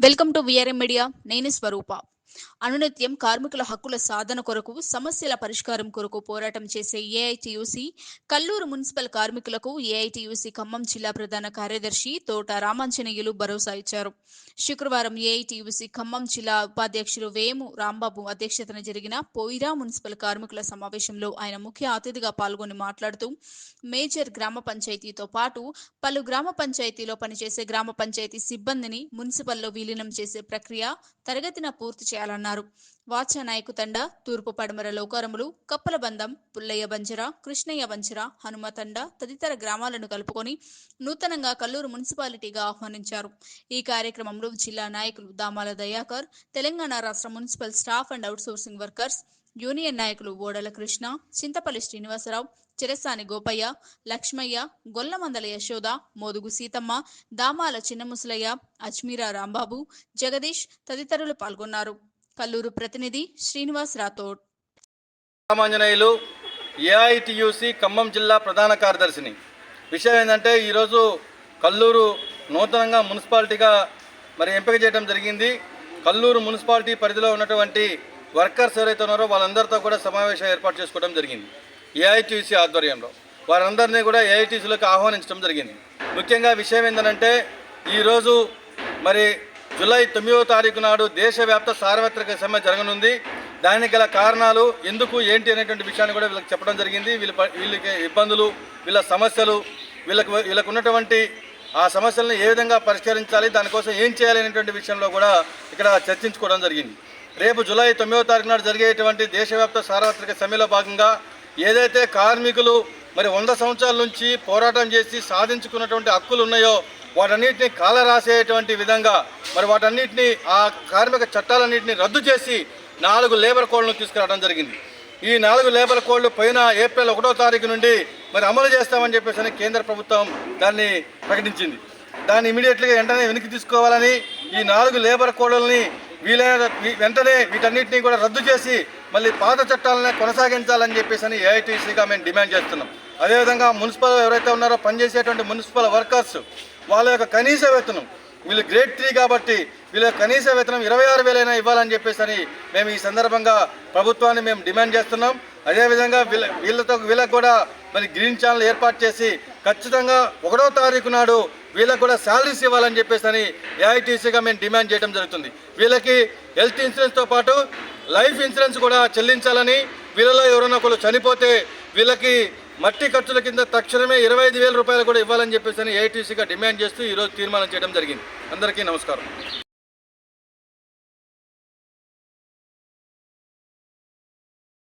Welcome to VRM media నేను స్వరూప అనునిత్యం కార్మికుల హక్కుల సాధన కొరకు సమస్యల పరిష్కారం కొరకు పోరాటం చేసే ఏఐటియుసి కల్లూరు మున్సిపల్ కార్మికులకు ఏఐటియుసి ఖమ్మం జిల్లా ప్రధాన కార్యదర్శి తోట రామాంజనేయులు భరోసా ఇచ్చారు. శుక్రవారం ఏఐటియుసి ఖమ్మం జిల్లా ఉపాధ్యక్షులు వేము రాంబాబు అధ్యక్షతన జరిగిన పోయిరా మున్సిపల్ కార్మికుల సమావేశంలో ఆయన ముఖ్య అతిథిగా పాల్గొని మాట్లాడుతూ మేజర్ గ్రామ పంచాయతీతో పాటు పలు గ్రామ పంచాయతీలో పనిచేసే గ్రామ పంచాయతీ సిబ్బందిని మున్సిపల్లో విలీనం చేసే ప్రక్రియ తరగతిన పూర్తి చేయాలి చేయాలన్నారు వాచ నాయకు తండ తూర్పు పడమర లోకారములు కప్పల బంధం పుల్లయ్య బంజర కృష్ణయ్య బంజర హనుమతండ తదితర గ్రామాలను కలుపుకొని నూతనంగా కల్లూరు మున్సిపాలిటీగా ఆహ్వానించారు. ఈ కార్యక్రమంలో జిల్లా నాయకులు దామాల దయాకర్ తెలంగాణ రాష్ట్ర municipal staff and outsourcing workers union నాయకులు ఓడల కృష్ణ చింతపల్లి శ్రీనివాసరావు చిరసాని గోపయ్య లక్ష్మయ్య గొల్లమందల యశోద మోదుగు సీతమ్మ దామాల చిన్నముసలయ్య అజ్మీరా రాంబాబు జగదీష్ తదితరులు పాల్గొన్నారు. కల్లూరు ప్రతినిధి శ్రీనివాస్ రాథోడ్. రామాంజనేయులు ఏఐటియుసి ఖమ్మం జిల్లా ప్రధాన కార్యదర్శిని. విషయం ఏంటంటే ఈరోజు కల్లూరు నూతనంగా మున్సిపాలిటీగా మరి ఎంపిక చేయడం జరిగింది. కల్లూరు మున్సిపాలిటీ పరిధిలో ఉన్నటువంటి వర్కర్స్ ఎవరైతే ఉన్నారో వాళ్ళందరితో కూడా సమావేశం ఏర్పాటు చేసుకోవడం జరిగింది ఏఐటీసీ ఆధ్వర్యంలో. వారందరినీ కూడా ఏఐటీసీలోకి ఆహ్వానించడం జరిగింది. ముఖ్యంగా విషయం ఏంటంటే ఈరోజు మరి జూలై తొమ్మిదవ తారీఖు నాడు దేశవ్యాప్త సార్వత్రిక సమ్మె జరగనుంది. దానికి గల కారణాలు ఎందుకు ఏంటి అనేటువంటి విషయాన్ని కూడా వీళ్ళకి చెప్పడం జరిగింది. వీళ్ళ వీళ్ళకి ఇబ్బందులు వీళ్ళ సమస్యలు వీళ్ళకు వీళ్ళకు ఉన్నటువంటి ఆ సమస్యలను ఏ విధంగా పరిష్కరించాలి దానికోసం ఏం చేయాలి అనేటువంటి విషయంలో కూడా ఇక్కడ చర్చించుకోవడం జరిగింది. రేపు జూలై తొమ్మిదవ తారీఖు నాడు జరిగేటువంటి దేశవ్యాప్త సార్వత్రిక సమ్మెలో భాగంగా ఏదైతే కార్మికులు మరి వంద సంవత్సరాల నుంచి పోరాటం చేసి సాధించుకున్నటువంటి హక్కులు ఉన్నాయో వాటన్నిటిని కాల రాసేటువంటి విధంగా మరి వాటన్నిటిని ఆ కార్మిక చట్టాలన్నింటినీ రద్దు చేసి నాలుగు లేబర్ కోడ్లను తీసుకురావడం జరిగింది. ఈ నాలుగు లేబర్ కోడ్లు పైన ఏప్రిల్ ఒకటో తారీఖు నుండి మరి అమలు చేస్తామని చెప్పేసి అని కేంద్ర ప్రభుత్వం దాన్ని ప్రకటించింది. దాన్ని ఇమీడియట్లీగా వెంటనే వెనక్కి తీసుకోవాలని ఈ నాలుగు లేబర్ కోడ్లని వీలైన వెంటనే వీటన్నిటిని కూడా రద్దు చేసి మళ్ళీ పాత చట్టాలనే కొనసాగించాలని చెప్పేసి అని ఏఐటీసీగా మేము డిమాండ్ చేస్తున్నాం. అదేవిధంగా మున్సిపల్ ఎవరైతే ఉన్నారో పనిచేసేటువంటి మున్సిపల్ వర్కర్స్ వాళ్ళ యొక్క కనీస వేతనం వీళ్ళు గ్రేడ్ త్రీ కాబట్టి వీళ్ళ కనీస వేతనం ఇరవై ఆరు వేలైనా ఇవ్వాలని చెప్పేసి అని మేము ఈ సందర్భంగా ప్రభుత్వాన్ని మేము డిమాండ్ చేస్తున్నాం. అదేవిధంగా వీళ్ళ వీళ్ళతో వీళ్ళకు కూడా మరి గ్రీన్ ఛానల్ ఏర్పాటు చేసి ఖచ్చితంగా ఒకటో తారీఖు నాడు వీళ్ళకు కూడా శాలరీస్ ఇవ్వాలని చెప్పేసి అని ఏఐటీసీగా మేము డిమాండ్ చేయడం జరుగుతుంది. వీళ్ళకి హెల్త్ ఇన్సూరెన్స్తో పాటు లైఫ్ ఇన్సూరెన్స్ కూడా చెల్లించాలని వీళ్ళలో ఎవరైనా ఒకరు చనిపోతే వీళ్ళకి మట్టి ఖర్చుల కింద తక్షణమే ఇరవై ఐదు వేల రూపాయలు కూడా ఇవ్వాలని చెప్పేసి అని ఏఐటీసీగా డిమాండ్ చేస్తూ ఈరోజు తీర్మానం చేయడం జరిగింది. అందరికీ నమస్కారం.